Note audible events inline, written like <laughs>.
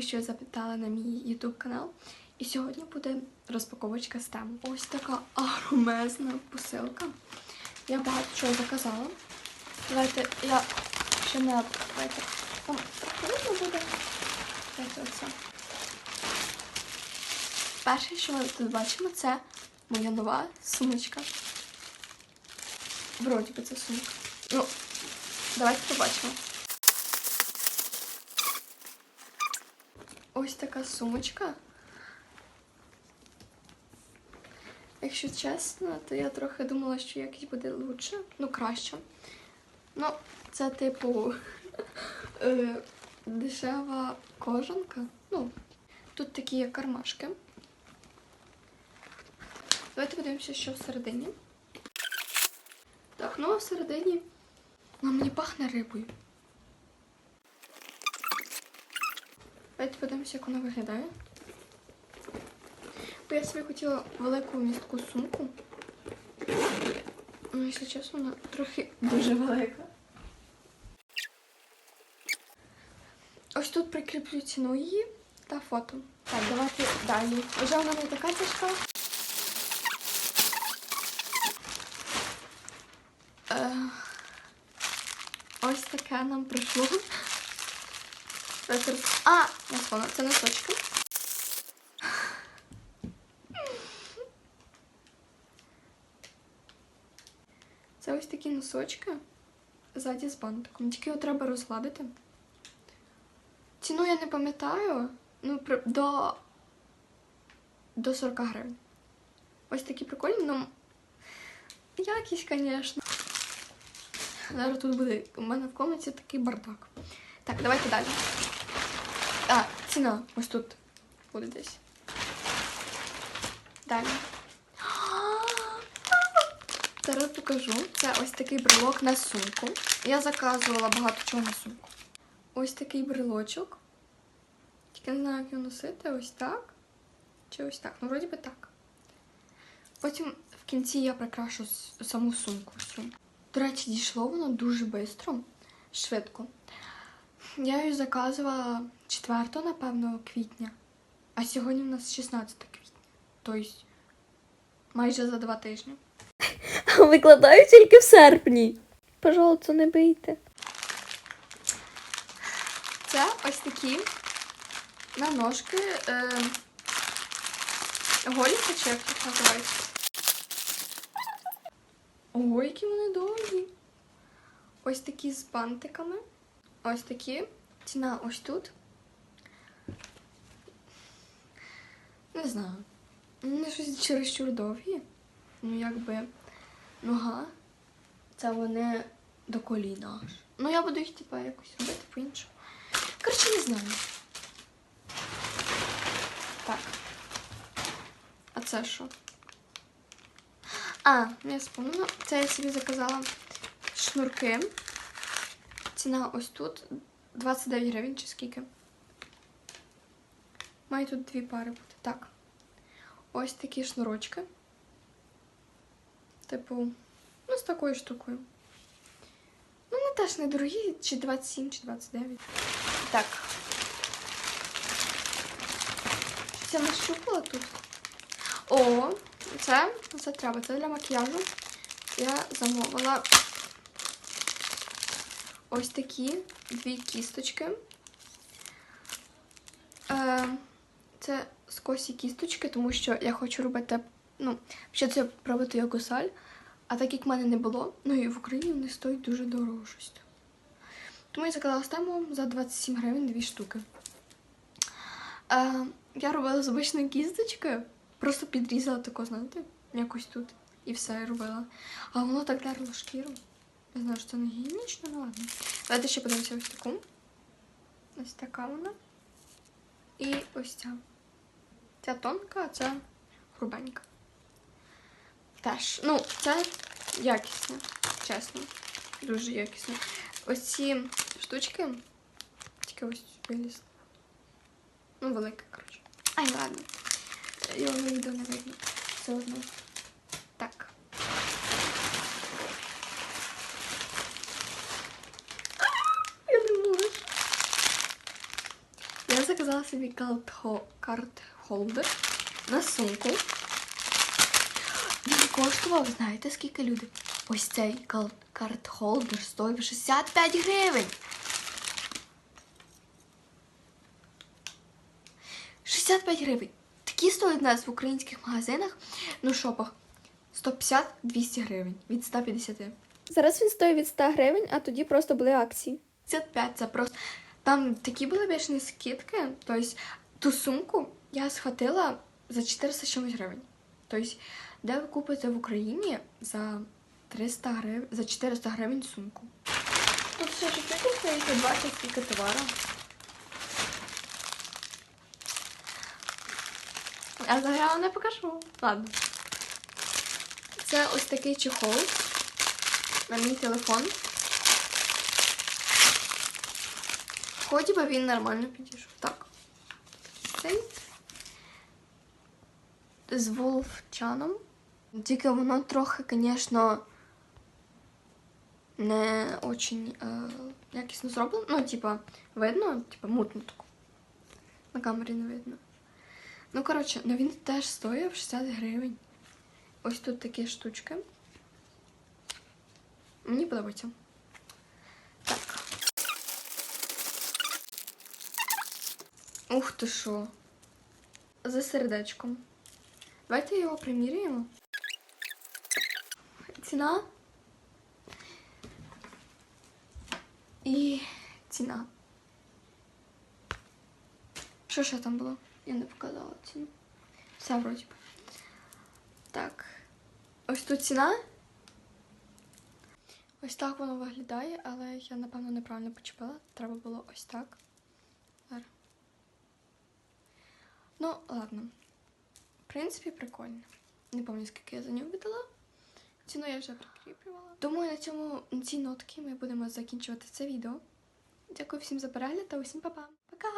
Дякую, що завітали на мій YouTube канал. І сьогодні буде розпаковочка з тем. Ось така агромезна посилка. Я багато чого заказала. Давайте я ще не давайте. Там видно буде. Давайте оце. Перше, що ми тут бачимо, це моя нова сумочка. Вроді би це сумка. Ну, давайте побачимо. Ось така сумочка. Якщо чесно, то я трохи думала, що якось буде лучше, ну краще. Ну, це типу <laughs> е, дешева кожанка. Ну, тут такі є кармашки. Давайте подивимося, що всередині. Так, ну а всередині ну, мені пахне рибою. Давайте подивимося, як вона виглядає. Бо я собі хотіла велику містку сумку. Ну, якщо чесно, вона трохи дуже велика. Ось тут прикріплю ціну її та фото. Так, давайте далі. Вже вона не така тяжка. Е, Ось таке нам прийшло. Давайте А, ось воно, це носочки. Це ось такі носочки ззаді з бантиком. Тільки його треба розгладити. Ціну я не пам'ятаю. Ну, до, до 40 гривень. Ось такі прикольні, ну якість, звісно. Зараз тут буде у мене в комнаті такий бардак. Так, давайте далі. А, ціна ось тут буде десь. Далі. <gasps> Зараз покажу. Це ось такий брелок на сумку. Я заказувала багато чого на сумку. Ось такий брелочок. Тільки не знаю, як його носити. Ось так. Чи ось так. Ну, вроді би так. Потім в кінці я прикрашу саму сумку. До речі, дійшло воно дуже швидко, швидко. Я її заказувала 4, напевно, квітня. А сьогодні в нас 16 квітня. Тобто майже за два тижні. <laughs> Викладаю тільки в серпні. Пожалуйста, не бийте. Це ось такі на ножки е, голіки, чи як їх називають. Ой, які вони довгі. Ось такі з бантиками. Ось такі. Ціна ось тут. Не знаю. Вони щось чересчур довгі. Ну, якби нога. Це вони до коліна. Ну, я буду їх типа якось робити по-іншому. Коротше, не знаю. Так. А це що? А, я спомнила. Це я собі заказала шнурки. Ціна ось тут 29 гривень чи скільки. Має тут дві пари бути. Так. Ось такі шнурочки. Типу, ну, з такою штукою. Ну, вони теж недорогі, чи 27, чи 29. Так. Я нащупала тут. О, це, це треба, це для макіяжу. Я замовила ось такі дві кісточки. Е, це скосі кісточки, тому що я хочу робити, ну, ще це пробити як гусаль. А так як в мене не було, ну і в Україні вони стоять дуже дорого щось. Тому я заказала стему за 27 гривень дві штуки. Е, я робила з обичної кісточки, просто підрізала тако, знаєте, якось тут. І все робила. А воно так дерло шкіру. Я знаю, що це не гігієнічно, ну ладно. Давайте ще подивимося ось таку. Ось така вона. І ось ця. Ця тонка, а ця грубенька. Теж. Ну, це якісне, чесно. Дуже якісне. Ось ці штучки. Тільки ось вилізли. Ну, велике, коротше. Ай, ладно. Його на відео не видно. Все одно. Так. Я не можу. Я заказала собі карт-хо- карт-холдер на сумку. Він коштував, знаєте, скільки люди? Ось цей карт-холдер стоїв 65 гривень. 65 гривень. Такі стоять у нас в українських магазинах, ну шопах. 150-200 гривень від 150. Зараз він стоїть від 100 гривень, а тоді просто були акції. 55 це просто. Там такі були бешені скидки. Тобто ту сумку я схватила за 400 чимось гривень. Тобто, де ви купите в Україні за 300 гривень, за 400 гривень сумку. Тут все ж таки стоїть 20 скільки товару. А зараз я вам не покажу. Ладно. Це ось такий чехол на мій телефон. Ході би він нормально підійшов. Так. Цей з Волфчаном. Тільки воно трохи, звісно, не очень е, якісно зроблено. Ну, типа, видно, типа, мутно таку. На камері не видно. Ну, коротше, ну він теж стоїв 60 гривень. Ось тут такі штучки. Мені подобається. Ух ти що. За сердечком. Давайте його приміряємо. Ціна. І ціна. Що ще там було? Я не показала ціну. Все вроді. Так. Ось тут ціна. Ось так воно виглядає, але я, напевно, неправильно почепила. Треба було ось так. Зараз. Ну, ладно. В принципі, прикольно. Не пам'ятаю, скільки я за нього віддала. Ціну я вже прикріплювала. Думаю, на цьому на цій нотки ми будемо закінчувати це відео. Дякую всім за перегляд та усім па-па. Пока!